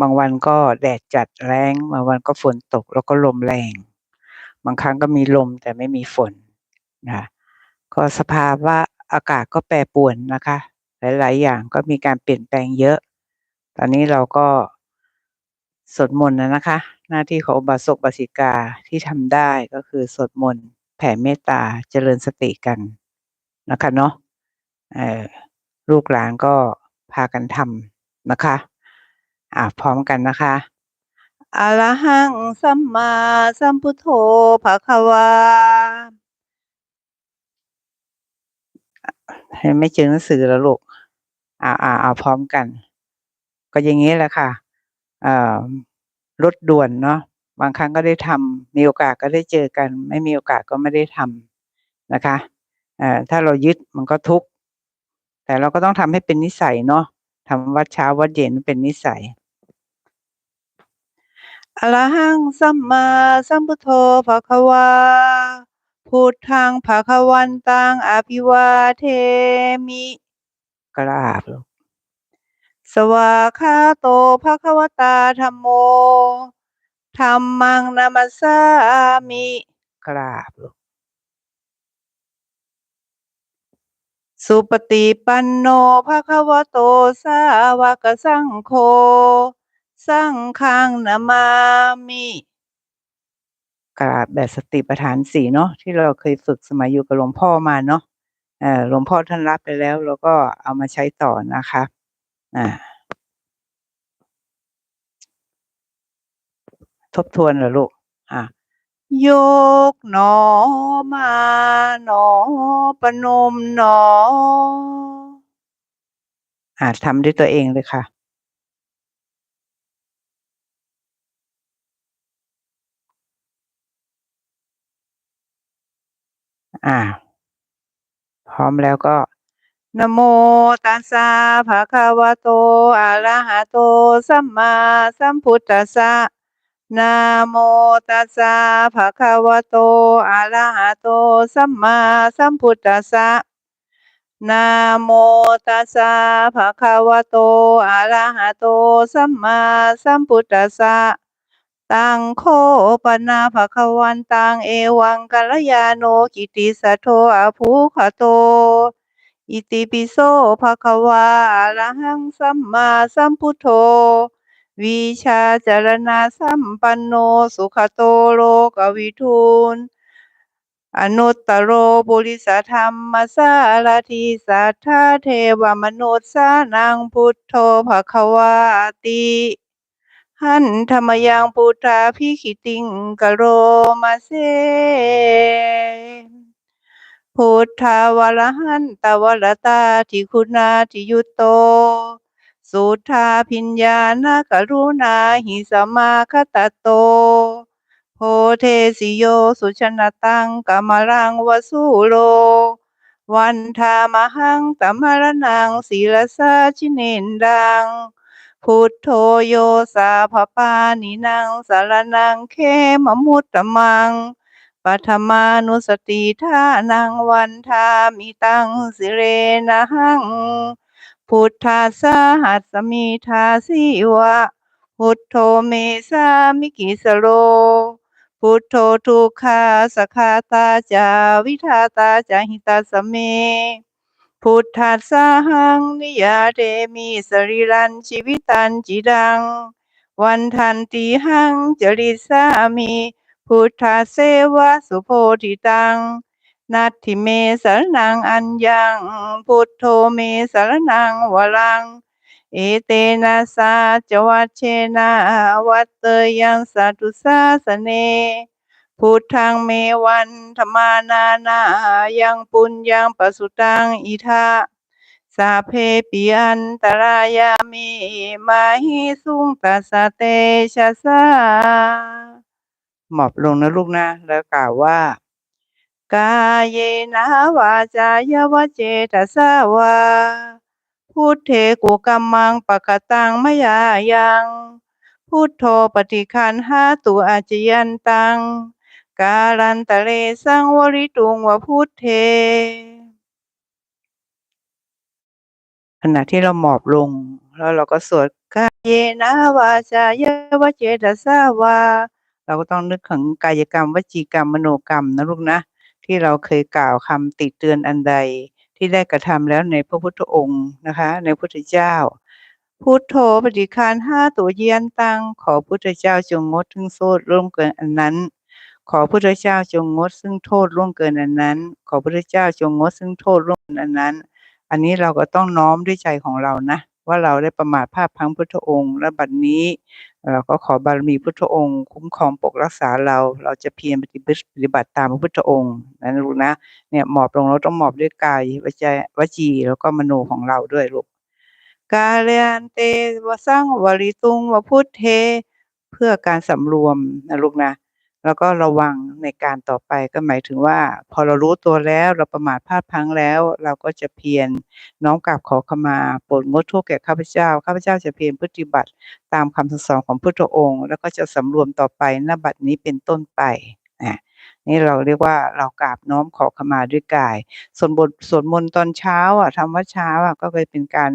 บางวันก็แดดจัดแรงบางวันก็ฝนตกแล้วก็ลมแรง บางครั้งก็มีลมแต่ไม่มีฝนนะก็สภาวะอากาศก็แปรปรวนนะคะ หลาย ๆ อย่างก็มีการเปลี่ยนแปลงเยอะ ตอนนี้เราก็สวดมนต์นะนะคะ หน้าที่ของบาสกบาสิกาที่ทำได้ก็คือสวดมนต์แผ่เมตตาเจริญสติกันนะคะเนาะลูกหลานก็พากันทำนะคะ อ่าพร้อมกันนะคะอะระหังสัมมาสัมพุทโธภะคะวาให้ไม่เจอหนังสือแล้วลูกอ่าอ่าเอาพร้อมกัน ก็อย่างนี้แหละค่ะอ่ารถด่วนเนาะบางครั้งก็ได้ทำมีโอกาสก็ได้เจอกัน ไม่มีโอกาสก็ไม่ได้ทำนะคะอ่าถ้าเรายึดมันก็ทุกข์แต่เราก็ต้องทำให้เป็นนิสัยเนาะทำวัดเช้าวัดเย็นเป็นนิสัย อะระหังสัมมาสัมพุทโธภะคะวาพุทธังภะคะวันตังอภิวาเทมิ กราบลูกสวาคาโตภะคะวตาธรรมโมธรรมังนามัสสามิกราบลูกสุปฏิปันโนภะคะวะโตสาวกสังโฆ สังฆังนามามิกราบแบบสติปัฏฐานสี่เนาะที่เราเคยฝึกสมัยอยู่กับหลวงพ่อมาเนาะเออหลวงพ่อท่านรับไปแล้วเราก็เอามาใช้ต่อนะคะอ่าทบทวนเหรอลูกอะยกหนอมาหนอปนมหนออ่าทำด้วยตัวเองเลยค่ะ อ่า พร้อมแล้วก็นโมตัสสะภะคะวะโต อะระหะโต สัมมาสัมพุทธัสสะนะโมตัสสะภะคะวะโต อะระหะโต สัมมาสัมพุทธัสสะนะโมตัสสะภะคะวะโต อะระหะโต สัมมาสัมพุทธัสสะ ตังโคปนาภคะวันตังเอวังกัลยาโนกิติสัทโธอะภูคโต อิติปิโสภคะวาอะระหังสัมมาสัมพุทโธวิชาจารณาสัมปันโนสุขโตโลกวิทูนอนุตตโรบุริสธรรมสารทิสัทธาเทวมนุษย์สานังพุทโธภคะวาติ หันธรรมยังพุทธาพิขิติงกโรมาเซพุทธาวรหันตวรตาทิคุณาทิยุตโต สุทธาพิญญาณกรุณาหิสมาคตโต โพเทสิโยสุชนตังกมรังวสุโลวันธามหังตมรนังศีลสาชิเนนดัง พุทโธโยสาภปานินางสารนังเคมมุตตมังปัทมานุสติทานังวันทามิตังสิเรนะหัง พุทธาสาหัสมิทาสิวะ พุทโธเมสามิกิสโล พุทโธทุกขาสคาตาจาวิทาตาจาหิตาสเม พุทธัสสะหังนิยาเดมิสริรันชีวิตันจิดัง วันทันติหังจริสามิพุทธาเสวะสุโพธิตัง นัตถิเมสรนังอัญญัง พุทโธเมสรนังวรัง เอเตนะสาจวัชเชนะวัตเตยังสัตุสาสเน พุทธังเมวันธรรมานานายังปุญญังปสุตังอิทาสาเพปิอันตรายามิมาหิสุงตัสเตชะสาหมอบลงนะลูกนะ แล้วกล่าวว่า กายเยนะวาจายวเจตสาวาพุทเทกุกัมมังปะกตังมยายัง พุทโธปฏิคันหาตุอาจยันตัง การันตะเลสังวริตุงวะพุทเท ขณะที่เราหมอบลง แล้วเราก็สวดกายเยนะวาจายวเจตสาวา เราก็ต้องนึกถึงกายกรรมวจีกรรมมโนกรรมนะลูกนะ ที่เราเคยกล่าวคำติเตือนอันใดที่ได้กระทำแล้วในพระพุทธองค์นะคะ ในพุทธเจ้าพุทโธปฏิคารห้าตัวเยียนตังขอพุทธเจ้าจงงดถึงโทษร่วมเกินอันนั้น ขอพุทธเจ้าจงงดซึ่งโทษร่วมเกินอันนั้น ขอพุทธเจ้าจงงดซึ่งโทษร่วมเกินอันนั้น อันนี้เราก็ต้องน้อมด้วยใจของเรานะ ว่าเราได้ประมาทภาพพังพุทธองค์ และบัดนี้เราก็ขอบารมีพุทธองค์ คุ้มครองปกรักษาเรา เราจะเพียรปฏิบัติปฏิบัติตามพระพุทธองค์นะลูกนะเนี่ยหมอบลงเราต้องหมอบด้วยกายวจวจีแล้วก็มโนของเราด้วยลูกกาเลนเตวสังวริตุงวพุทเท เพื่อการสำรวมนะลูกนะ แล้วก็ระวังในการต่อไปก็หมายถึงว่า พอเรารู้ตัวแล้วเราประมาทพลาดพลั้งแล้ว เราก็จะเพียรน้อมกราบขอขมาโปรดงดโทษแก่ข้าพเจ้าข้าพเจ้าจะเพียรปฏิบัติตามคำสั่งสอนของพุทธองค์ แล้วก็จะสำรวมต่อไปณบัดนี้เป็นต้นไปนะนี่เราเรียกว่าเรากราบน้อมขอขมาด้วยกาย ส่วนบทสวดมนต์ตอนเช้าอะทำวัดเช้าอะก็เคยเป็นการ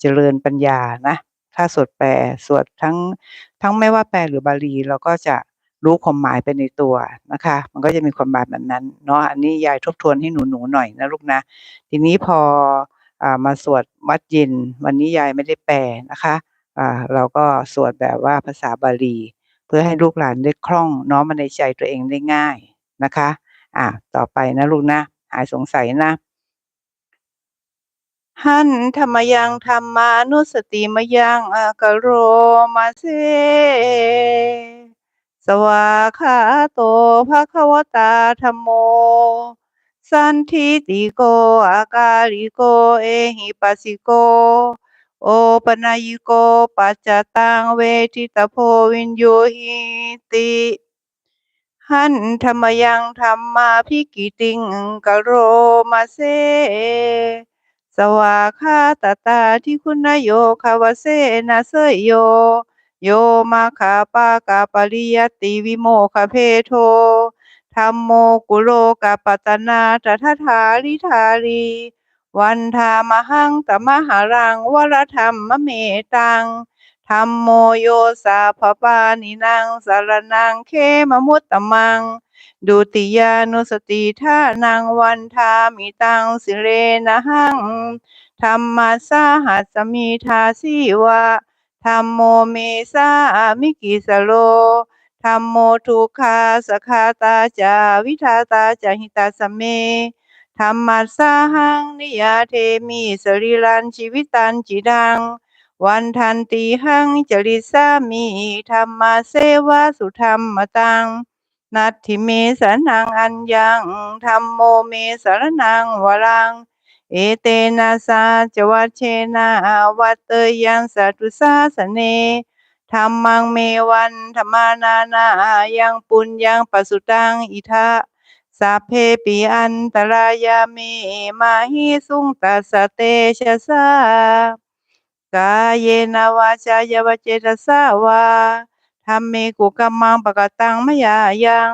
เจริญปัญญานะถ้าสวดแปลสวดทั้งทั้งไม่ว่าแปลหรือบาลีเราก็จะ รู้ความหมายไปในตัวนะคะ มันก็จะมีความหมายแบบนั้นเนาะอันนี้ยายทบทวนให้หนูหนูหน่อยนะลูกนะ ทีนี้พออมาสวดวัดย็นวันนี้ยายไม่ได้แปลนะคะะเราก็สวดแบบว่าภาษาบาลี เพื่อให้ลูกหลานได้คล่องน้อมมาในใจตัวเองได้ง่ายนะคะอ่าต่อไปนะลูกนะหายสงสัยนะหันธรรมยังธรรมานุสติมยังอากโรมาเซ สวาคาโตภะคะวตาธรรมโม สันทิติโกอากาลิโก เอหิปัสสิโก โอปนายโกปัจจตังเวทิตโพวินโยหิติหันธรรมยังธรรมาพิกิติงกโรมาเซ สวาคาตตาทิคุณโยคาวเสนาเสยโย โยมาคาปากาปริยติวิโมคเพโทธรรมโมกุโลกาปตนาตถาธาริธารีวันธามหังตมหารังวรธรรมมเมตังธรรมโมโยสาภปานินางสารนังเคมมุตตมัง ดุติยานุสติท่านางวันทามิตังสิเรนะหังธรรมาสาหัสมีทาสีวะ ธรรมโมเมสามิกิสโลธรรมโมทุกขาสคาตาจาวิทาตาจาหิตาสเมธรรมัสสาหังนิยาเทมิสริรันชีวิตันจิดัง วันทันตีหังจริสามีธรรมาเสวะสุธรรมตัง นัตถิเมสนังอัญญังธรรมโมเมสรนังวรัง เอเตนะสาจวัชเชนะวัตเตยังสัตุสาสเนธรรมังเมวันธรรมานานายังปุญญังปัสุตังอิทะสัพเพปิอันตรายามิมาหิสุงตัสเตชะสากายเยนาวาจายาวเจตสาวาธรรมเมกุกัมมังปะกตังมยายัง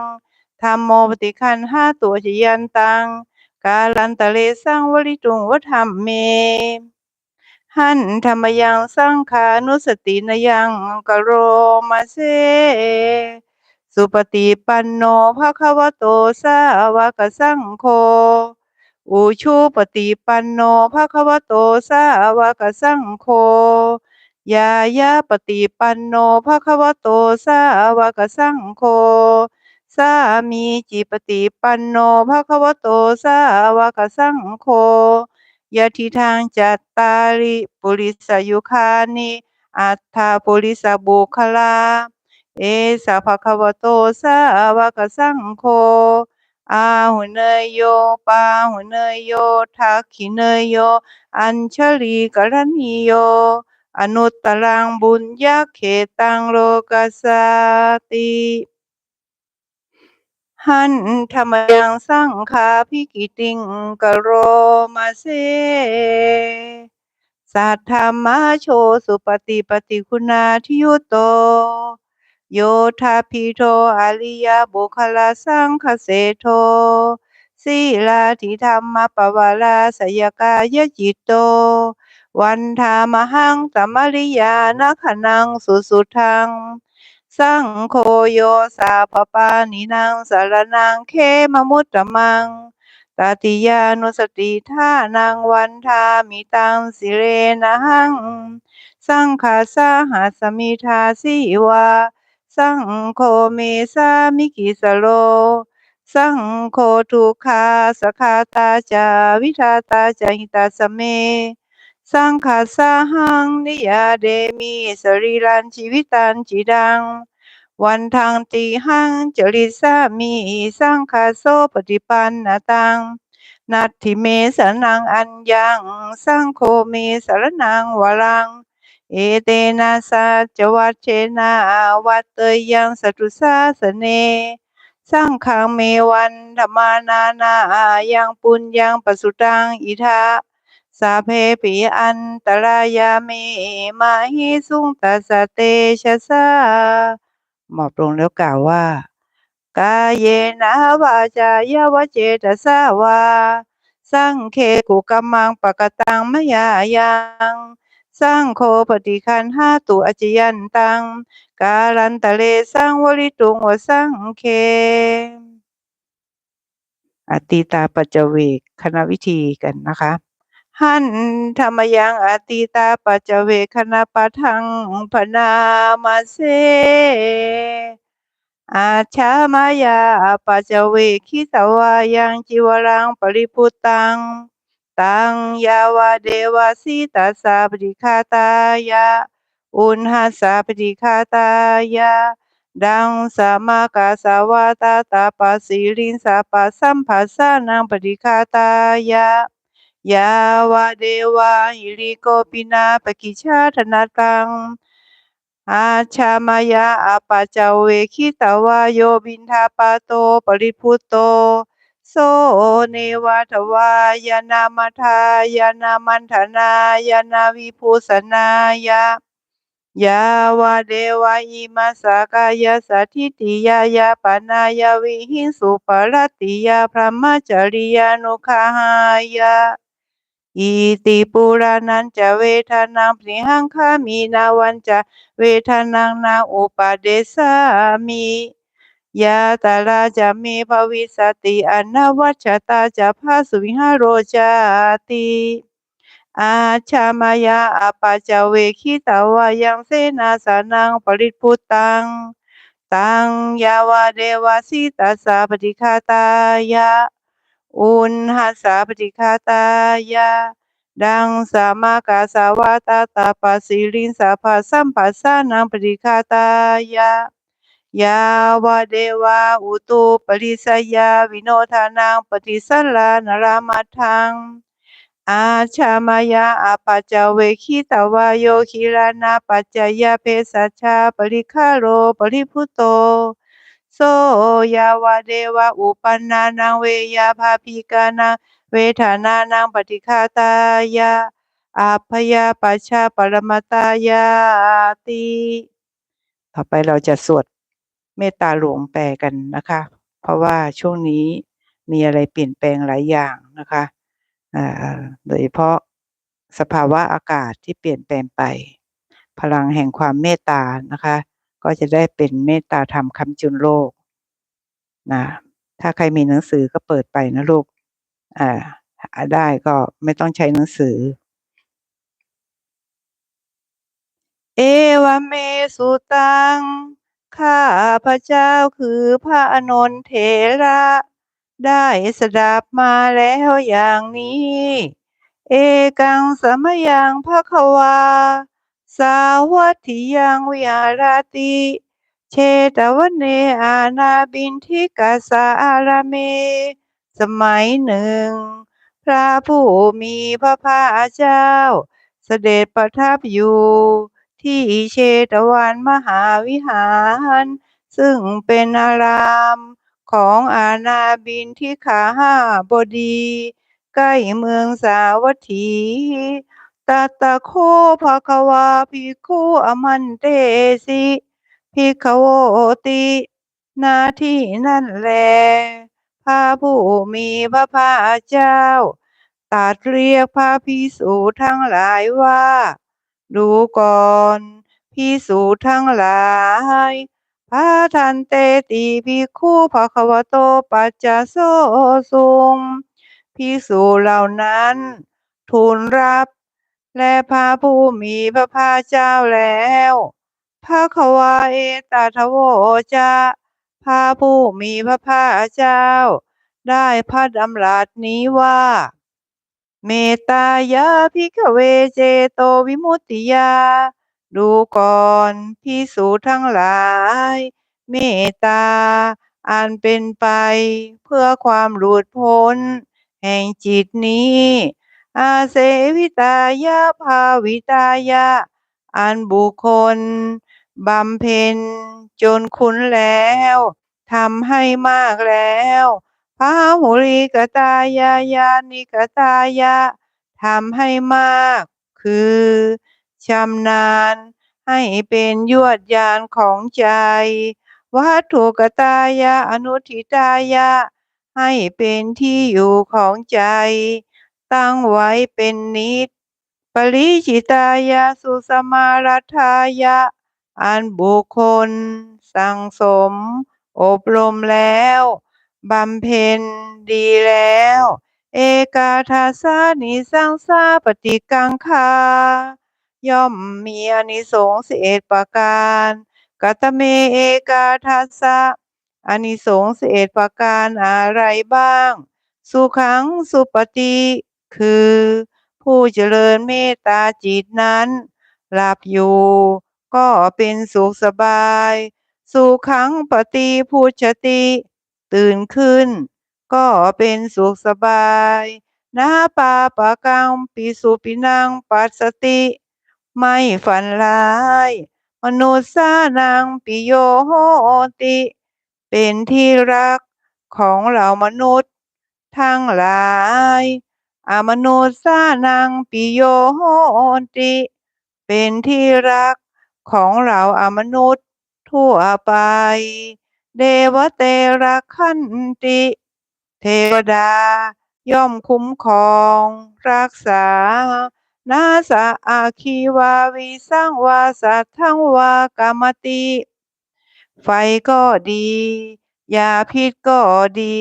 ธรรมโมปฏิคันห้าตัวชยันตัง กาลันตะเลสังวริตุงวธรรมเม หันธรรมยังสังขานุสตินยังกโรมาเซสุปฏิปันโนภะคะวะโตสาวกสังโฆอุชูปฏิปันโนภะคะวะโตสาวกสังโฆยายาปฏิปันโนภะคะวะโตสาวกสังโฆ สามีจิปฏิปันโนภะคะวะโตสาวกสังโฆยะทิทางจัตตาริปุริสยุคานิอัตถาปุริสบุคลา เอสะภะคะวะโตสาวกสังโฆอาหุเนยโยปาหุเนยโยทักขิเนยโย อัญชลีกรณีโย อนุตตรังบุญญาเขตังโลกัสสติ หันธรรมยังสังขาพิกิติงกโรมาเสสัทธรรมาโชสุปฏิปฏิคุณาทิยุโต โยธาพิโทอริยบุคลาสังคเสโทสีลาทิธรรมปวาราสยกายจิตโต วันธามหังสมริยานาคนังสุสุทัง สังโฆโยสาปปานินังสารนังเคมมุตตะมังตติยานุสติทานังวันทามิตังสิเรนะหัง สังฆาสาหัสมิทาสิวา สังโฆเมสามิกิสโล สังโฆทุกขาสคาตาจาวิทาตาจาหิตาสเม สังฆาสาหังนิยาเดมิสรีรันชีวิตันจิดัง วันทังติหังจริสามีสังฆาโสปฏิปันนตัง นัตถิเมสนังอัญญังสังโฆเมสรนังวรัง เอเตนะสัจวัชเชนะวัตเตยังสตุสาสเนสังฆังเมวันธรรมานานายังปุญญังปสุตังอิทา สาเพปิอันตรายาเมมาหิสุงตัสเตชะสาหมอบลงแล้วกล่าวว่ากายเยนะวาจายาวเจตสาวา สังเคกุกัมมังปะกตังมยายังสังโฆปฏิคันห้าตุอจยันตัง กาลันตะเลสังวริตุงวสังเค อติตาปัจจเวกคณะวิธีกันนะคะ หันธรรมยังอติตาปัจจเวคณะปะทังพนามาเสอาชามายาปัจจเวคิตวายังจิวรังปริพุตังตังยาวาเดวาสิตัสสะปฏิคาตายะอุณหสสะปฏิคาตายะดังสามากาสาวาตาตาปสิลินสาปสัมภัสานังปฏิคาตายะ ยาวาเดวาหิริโกปินาปกิชาธนาตัง อาชามายาอาปาจาเวคิตาวาโยบินทาปาโตปริพุตโตโสเนวาทวายานามาทายานามันธนายานาวิภูสนายะยาวาเดวาอิมาสากายาสัทิติยายาปนายาวิหิงสุปรตติยาพระมจริยานุคหายะ อิติปุรานันจะเวทนาปริหังคามีนาวันจะเวทนังนาอุปาเดสามิยาตาลาจะมีภวิสติอนาวัชตาจะพาสุวิหารโรจาติอาชามายาอาปาจาเวคิตาวายังเสนาสานังปริพุตัง ตังยาวาเดวาสิตัสสะปฏิคาตายะ อุณหัสสะปฏิคาตายะดังสามากาสาวาตาตาปัสสิลินสาภาสัมปัสสานังปฏิคาตายะยาวาเดวาอุตุปริสยาวิโนทานังปฏิสลานรามัทธังอาชามายาอาปัจจเวคิตาวาโยคิรานาปัจจยาเพสัชาปริคาโรปริพุโต โสยาวาเดวะอุปันนานังเวยาภาพิกานังเวทานานังปฏิคาตายะอาพยาปชาปรมตายาติต่อไปเราจะสวดเมตตาหลวงแปลกันนะคะ เพราะว่าช่วงนี้มีอะไรเปลี่ยนแปลงหลายอย่างนะคะอ่าโดยเฉพาะสภาวะอากาศที่เปลี่ยนแปลงไป พลังแห่งความเมตตานะคะ ก็จะได้เป็นเมตตาธรรมคำจุนโลกนะถ้าใครมีหนังสือก็เปิดไปนะลูกอ่าได้ก็ไม่ต้องใช้หนังสือ เอวเมสุตัง ข้าพระเจ้าคือพระอนนทเถระ ได้สดับมาแล้วอย่างนี้ เอกังสมยังภควา สาวัตถิยังวิหารติเชตวันเนอาณาบินทิกาสาอารเม สมัยหนึ่ง พระผู้มีพระภาคเจ้า เสด็จประทับอยู่ ที่เชตวันมหาวิหาร ซึ่งเป็นอารามของอาณาบินที่ขาห้าบดี ใกล้เมืองสาวัตถี ตาตโคภะคะวาภิกขุอมันเตสิภิกขโวติหน้าที่นั่นแลพระผู้มีพระภาคเจ้าตรัดเรียกพระพิสูจทั้งหลายว่า ดูก่อนพิสูจทั้งหลาย พระทันเตติภิกขุภควโตปัจจโสสุงภิกษุเหล่านั้นทูลรับ และพระผู้มีพระภาคเจ้าแล้วพระควาเอตทโวจะพระผู้มีพระภาคเจ้า ได้พระดำรัสนี้ว่า เมตตายาภิกเวเจโตวิมุตติยา ดูก่อนพิสูทั้งหลาย เมตตาอันเป็นไปเพื่อความหลุดพ้น แห่งจิตนี้ อาเสวิตายาภาวิตายาอันบุคคลบำเพ็ญจนคุ้นแล้วทำให้มากแล้วพาหุริกตายายานิกตายะทำให้มาก คือชำนาญให้เป็นยวดยานของใจวัตถุกตายะอนุทิตายะให้เป็นที่อยู่ของใจ ตั้งไว้เป็นนิจปริจิตายะสุสมารัฐายะ อันบุคคล สั่งสม อบรมแล้วบำเพ็ญดีแล้ว เอกาทาสานิสังสาปฏิกังคา ย่อมมีอานิสงส์สิเอ็ดประการกัตเมเอกาทัสะอานิสงส์สิเอ็ดประการอะไรบ้าง สุขังสุปฏิ คือ ผู้เจริญเมตตาจิตนั้น หลับอยู่ ก็เป็นสุขสบาย สุขังปฏิพุชติ ตื่นขึ้น ก็เป็นสุขสบายนาปาปะกังปิสุปินังปัสสติ ไม่ฝันร้าย มนุษย์สานังปิโยโหติ เป็นที่รักของเหล่ามนุษย์ ทั้งหลาย อมนุษย์สานังปิโยโหติ เป็นที่รักของเราอมนุษย์ทั่วไป เดวเตระขันติ เทวดาย่อมคุ้มครอง รักษา นาสะอาคีวาวิสังวาสัทธังวากามติ ไฟก็ดี ยาพิษก็ดี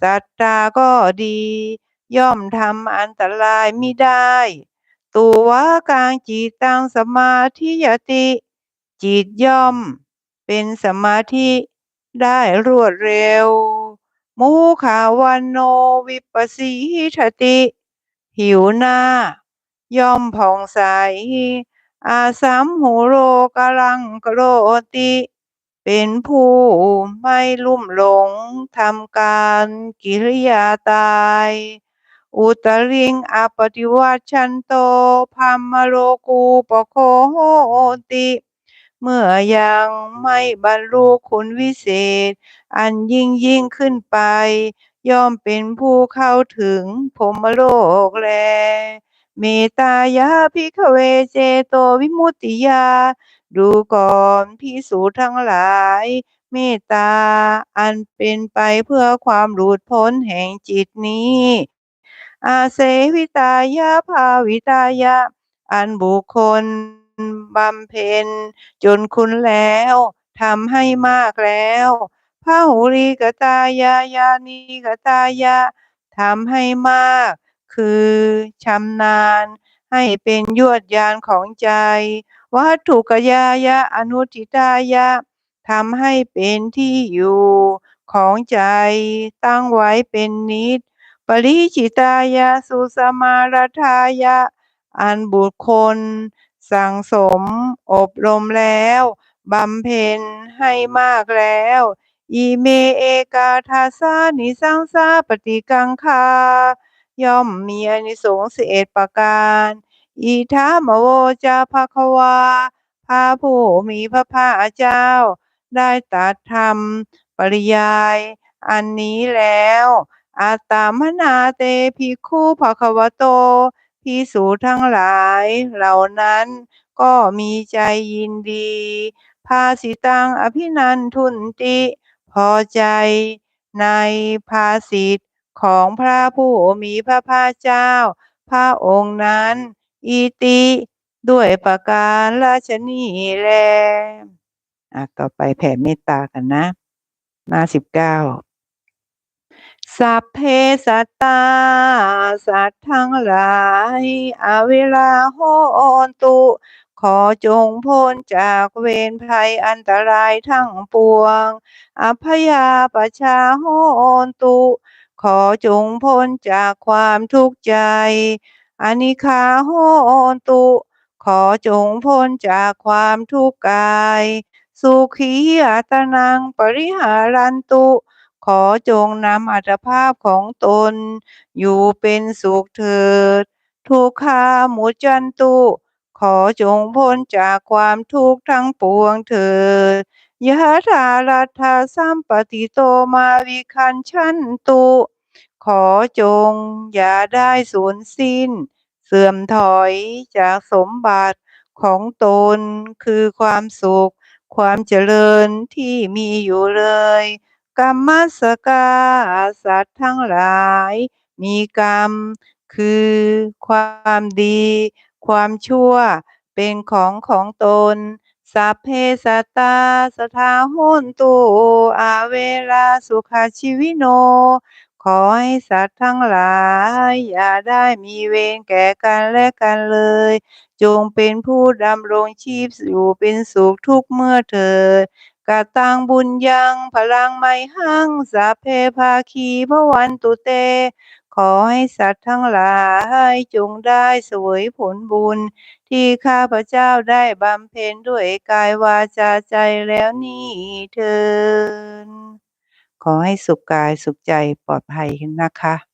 สัตตาก็ดี ย่อมทำอันตรายมิได้ ตัวกลางจิตตังสมาธิยติ จิตย่อม เป็นสมาธิได้รวดเร็ว มูขาวันโนวิปัสสีทติผิวหน้า ย่อมผ่องใส อาสัมหูโรกลังกโรติ เป็นผู้ไม่ลุ่มหลงทำการกิริยาตาย อุตริงอปฏิวัชชันโตพัมมโรกูปโคโหติ เมื่อยังไม่บรรลุคุณวิเศษ อันยิ่งยิ่งขึ้นไป ย่อมเป็นผู้เข้าถึงพรมโลกแล เมตายาภิกขเวเจโตวิมุตติยา ดูก่อนพิสูจน์ทั้งหลายเมตตาอันเป็นไปเพื่อความหลุดพ้นแห่งจิตนี้ อาเสวิตายาภาวิตายะ อันบุคคลบำเพ็ญ จนคุณแล้วทำให้มากแล้วพระหุริกตายายานิกตายะทำให้มาก คือชำนาญ ให้เป็นยวดยานของใจ วัตถุกยายะอนุทิตายะทำให้เป็นที่อยู่ของใจ ตั้งไว้เป็นนิจ ปริจิตายะสุสมารัฐายะ อันบุคคล สั่งสม อบรมแล้วบำเพ็ญให้มากแล้วอีเมเอกาทาสานิสังสาปฏิกังคา ย่อมมีอนิสงส์สิเอ็ดประการอีทามโวจาภควา พระผู้มีพระภาคเจ้า ได้ตรัสธรรม ปริยาย อันนี้แล้ว อาตามนาเตภิกขุภควโตพิสูจทั้งหลายเหล่านั้นก็มีใจยินดี ภาสิตังอภินันทุนติ พอใจในภาสิทธของพระผู้มีพระภาคเจ้า พระองค์นั้นอิติ ด้วยประการราชนีแลอะต่อไปแผ่เมตตากันนะ หน้าสิบเก้า สัพเพสัตตา สัตว์ทั้งหลาย อเวลาโหนตุ ขอจงพ้นจากเวรภัยอันตรายทั้งปวงอพยาปชาโหนตุ ขอจงพ้นจากความทุกข์ใจ อนิคาโหนตุ ขอจงพ้นจากความทุกข์กาย สุขีอัตนังปริหารันตุ ขอจงนำอัตภาพของตน อยู่เป็นสุขเถิด ทุกขามุจันตุ ขอจงพ้นจากความทุกข์ทั้งปวงเถิดยะถารัตถาสัมปติโตมาวิคันชันตุ ขอจงอย่าได้สูญสิ้น เสื่อมถอยจากสมบัติของตนคือความสุข ความเจริญที่มีอยู่เลย กรรมสกาสัตว์ทั้งหลาย มีกรรม คือความดี ความชั่ว เป็นของของตน สัพเพสตาสทาโหนตุอาเวลาสุขาชีวิโน ขอให้สัตว์ทั้งหลาย อย่าได้มีเวรแก่กันและกันเลย จงเป็นผู้ดำรงชีพอยู่เป็นสุขทุกเมื่อเถิด กตังบุญยังพลังไมหังสัพเพภาคีพวันตุเต ขอให้สัตว์ทั้งหลายจงได้เสวยผลบุญ ที่ข้าพเจ้าได้บำเพ็ญด้วยกายวาจาใจแล้วนี่เถิดขอให้สุขกายสุขใจปลอดภัยนะคะ